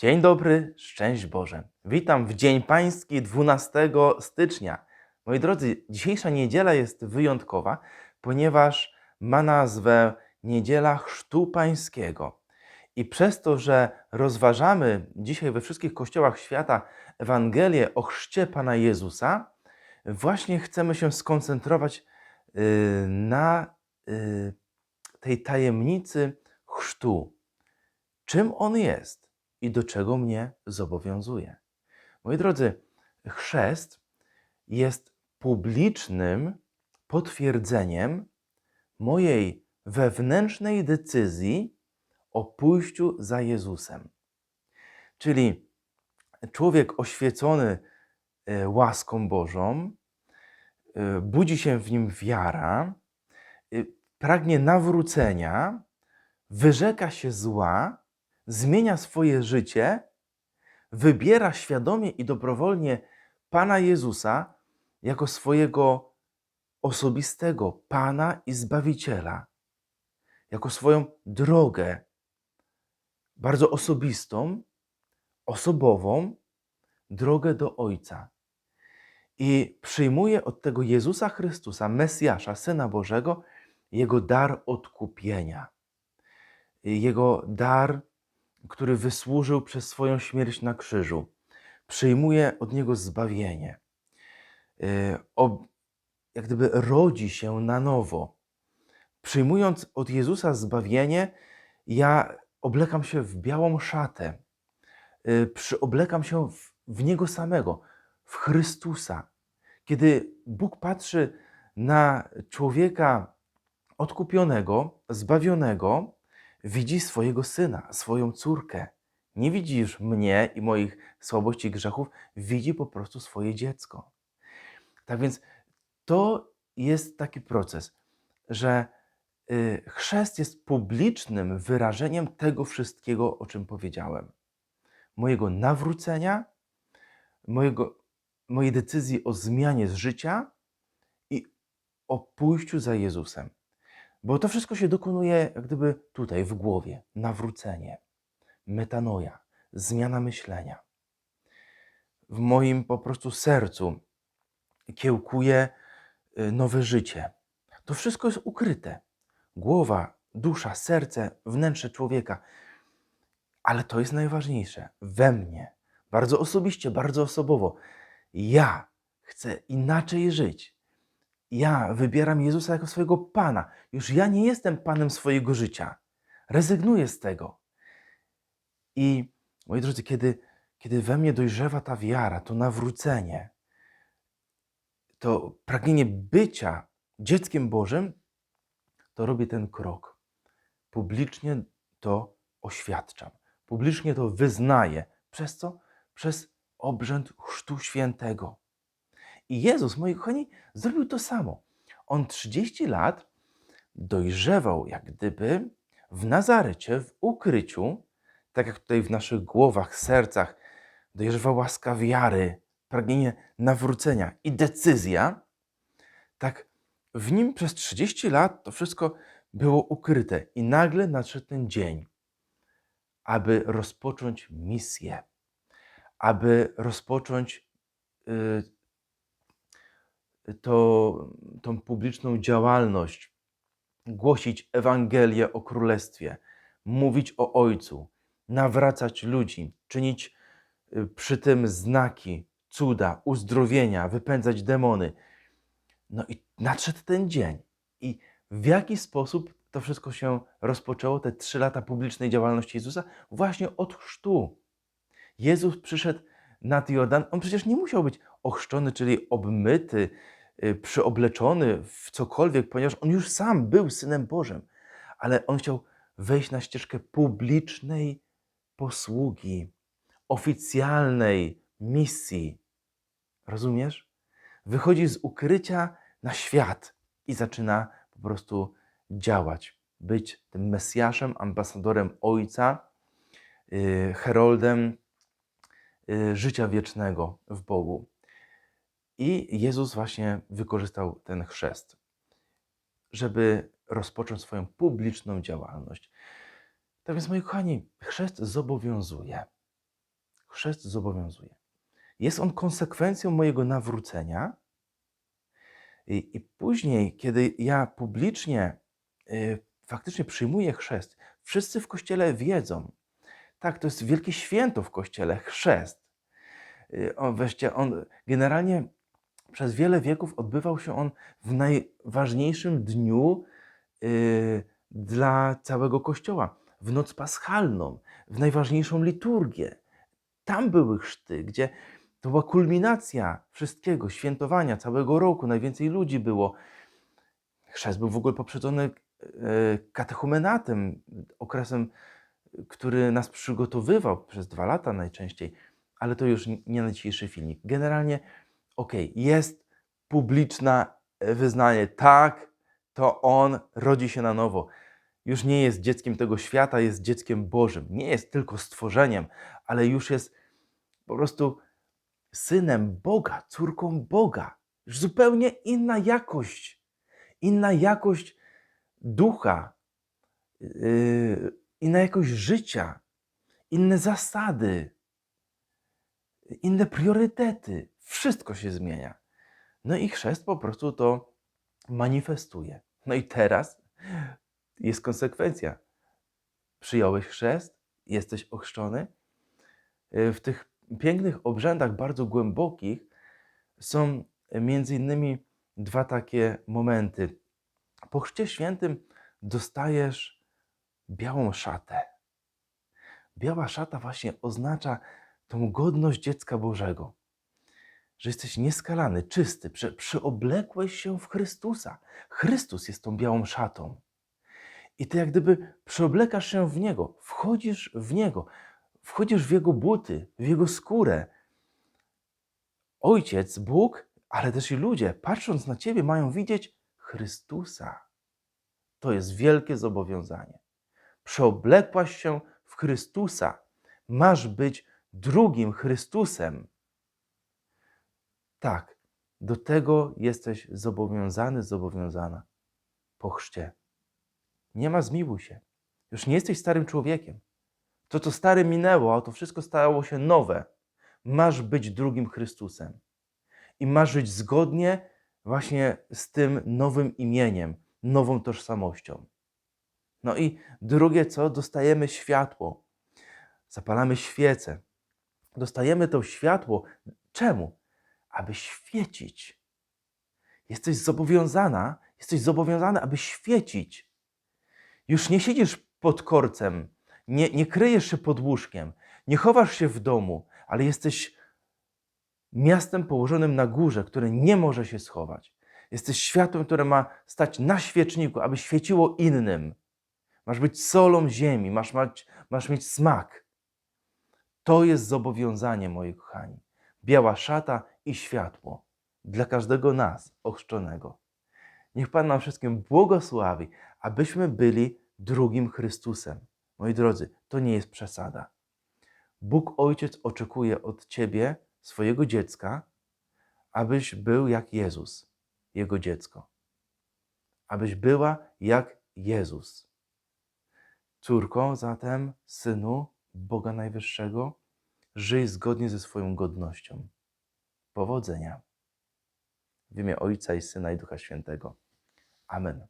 Dzień dobry, szczęść Boże. Witam w Dzień Pański 12 stycznia. Moi drodzy, dzisiejsza niedziela jest wyjątkowa, ponieważ ma nazwę Niedziela Chrztu Pańskiego. I przez to, że rozważamy dzisiaj we wszystkich kościołach świata Ewangelię o chrzcie Pana Jezusa, właśnie chcemy się skoncentrować y, na y, tej tajemnicy chrztu. Czym on jest i do czego mnie zobowiązuje? Moi drodzy, chrzest jest publicznym potwierdzeniem mojej wewnętrznej decyzji o pójściu za Jezusem. Czyli człowiek oświecony e, łaską Bożą, e, budzi się w nim wiara, e, pragnie nawrócenia, wyrzeka się zła, zmienia swoje życie, wybiera świadomie i dobrowolnie Pana Jezusa jako swojego osobistego Pana i Zbawiciela, jako swoją drogę, bardzo osobistą, osobową drogę do Ojca. I przyjmuje od tego Jezusa Chrystusa, Mesjasza, Syna Bożego, jego dar odkupienia. Jego dar, który wysłużył przez swoją śmierć na krzyżu. Przyjmuje od niego zbawienie. Y, Jak gdyby rodzi się na nowo. Przyjmując od Jezusa zbawienie, ja oblekam się w białą szatę. Y, Przyoblekam się w, w Niego samego, w Chrystusa. Kiedy Bóg patrzy na człowieka odkupionego, zbawionego, widzi swojego syna, swoją córkę. Nie widzi już mnie i moich słabości i grzechów, widzi po prostu swoje dziecko. Tak więc to jest taki proces, że y, chrzest jest publicznym wyrażeniem tego wszystkiego, o czym powiedziałem. Mojego nawrócenia, mojego, mojej decyzji o zmianie z życia i o pójściu za Jezusem. Bo to wszystko się dokonuje jak gdyby tutaj, w głowie. Nawrócenie, metanoja, zmiana myślenia. W moim po prostu sercu kiełkuje y, nowe życie. To wszystko jest ukryte. Głowa, dusza, serce, wnętrze człowieka. Ale to jest najważniejsze. We mnie. Bardzo osobiście, bardzo osobowo. Ja chcę inaczej żyć. Ja wybieram Jezusa jako swojego Pana. Już ja nie jestem Panem swojego życia. Rezygnuję z tego. I moi drodzy, kiedy, kiedy we mnie dojrzewa ta wiara, to nawrócenie, to pragnienie bycia dzieckiem Bożym, to robię ten krok. Publicznie to oświadczam. Publicznie to wyznaję. Przez co? Przez obrzęd Chrztu Świętego. I Jezus, moi kochani, zrobił to samo. On 30 lat dojrzewał jak gdyby w Nazarecie, w ukryciu, tak jak tutaj w naszych głowach, sercach dojrzewa łaska wiary, pragnienie nawrócenia i decyzja, tak w nim przez 30 lat to wszystko było ukryte i nagle nadszedł ten dzień, aby rozpocząć misję, aby rozpocząć y, to, tą publiczną działalność, głosić Ewangelię o Królestwie, mówić o Ojcu, nawracać ludzi, czynić y, przy tym znaki, cuda, uzdrowienia, wypędzać demony. No i nadszedł ten dzień. I w jaki sposób to wszystko się rozpoczęło, te trzy lata publicznej działalności Jezusa? Właśnie od chrztu. Jezus przyszedł nad Jordan, on przecież nie musiał być ochrzczony, czyli obmyty, przyobleczony w cokolwiek, ponieważ on już sam był synem Bożym, ale on chciał wejść na ścieżkę publicznej posługi, oficjalnej misji. Rozumiesz? Wychodzi z ukrycia na świat i zaczyna po prostu działać, być tym Mesjaszem, ambasadorem Ojca, y, heroldem y, życia wiecznego w Bogu. I Jezus właśnie wykorzystał ten chrzest, żeby rozpocząć swoją publiczną działalność. Tak więc, moi kochani, chrzest zobowiązuje. chrzest zobowiązuje. Jest on konsekwencją mojego nawrócenia. I, i później, kiedy ja publicznie y, faktycznie przyjmuję chrzest, wszyscy w kościele wiedzą. Tak, to jest wielkie święto w kościele chrzest. Y, on, weźcie, on generalnie przez wiele wieków odbywał się on w najważniejszym dniu y, dla całego kościoła, w noc paschalną, w najważniejszą liturgię. Tam były chrzty, gdzie to była kulminacja wszystkiego, świętowania całego roku, najwięcej ludzi było. Chrzest był w ogóle poprzedzony e, katechumenatem, okresem, który nas przygotowywał przez dwa lata najczęściej, ale to już nie na dzisiejszy filmik. Generalnie, okej, jest publiczne wyznanie, tak, to on rodzi się na nowo. Już nie jest dzieckiem tego świata, jest dzieckiem Bożym. Nie jest tylko stworzeniem, ale już jest po prostu synem Boga, córką Boga. Już zupełnie inna jakość, inna jakość ducha, yy, inna jakość życia, inne zasady, inne priorytety. Wszystko się zmienia. No i chrzest po prostu to manifestuje. No i teraz jest konsekwencja. Przyjąłeś chrzest, jesteś ochrzczony. Yy, W tych pięknych obrzędach, bardzo głębokich, są między innymi dwa takie momenty. Po chrzcie świętym dostajesz białą szatę. Biała szata właśnie oznacza tą godność dziecka Bożego. Że jesteś nieskalany, czysty, prze, przyoblekłeś się w Chrystusa. Chrystus jest tą białą szatą. I ty jak gdyby przyoblekasz się w Niego, wchodzisz w Niego, wchodzisz w Jego buty, w Jego skórę. Ojciec, Bóg, ale też i ludzie, patrząc na Ciebie, mają widzieć Chrystusa. To jest wielkie zobowiązanie. Przeoblekłaś się w Chrystusa. Masz być drugim Chrystusem. Tak, do tego jesteś zobowiązany, zobowiązana po chrzcie. Nie ma zmiłuj się. Już nie jesteś starym człowiekiem. To, co stare minęło, a to wszystko stało się nowe. Masz być drugim Chrystusem. I masz żyć zgodnie właśnie z tym nowym imieniem, nową tożsamością. No i drugie co? Dostajemy światło. Zapalamy świecę. Dostajemy to światło. Czemu? Aby świecić. Jesteś zobowiązana, jesteś zobowiązany, aby świecić. Już nie siedzisz pod korcem, nie, nie kryjesz się pod łóżkiem, nie chowasz się w domu, ale jesteś miastem położonym na górze, które nie może się schować. Jesteś światłem, które ma stać na świeczniku, aby świeciło innym. Masz być solą ziemi, masz, mać, masz mieć smak. To jest zobowiązanie, moi kochani. Biała szata i światło dla każdego nas, ochrzczonego. Niech Pan nam wszystkim błogosławi, abyśmy byli drugim Chrystusem. Moi drodzy, to nie jest przesada. Bóg Ojciec oczekuje od Ciebie, swojego dziecka, abyś był jak Jezus, Jego dziecko. Abyś była jak Jezus. Córką zatem, synu Boga Najwyższego, żyj zgodnie ze swoją godnością. Powodzenia. W imię Ojca i Syna i Ducha Świętego. Amen.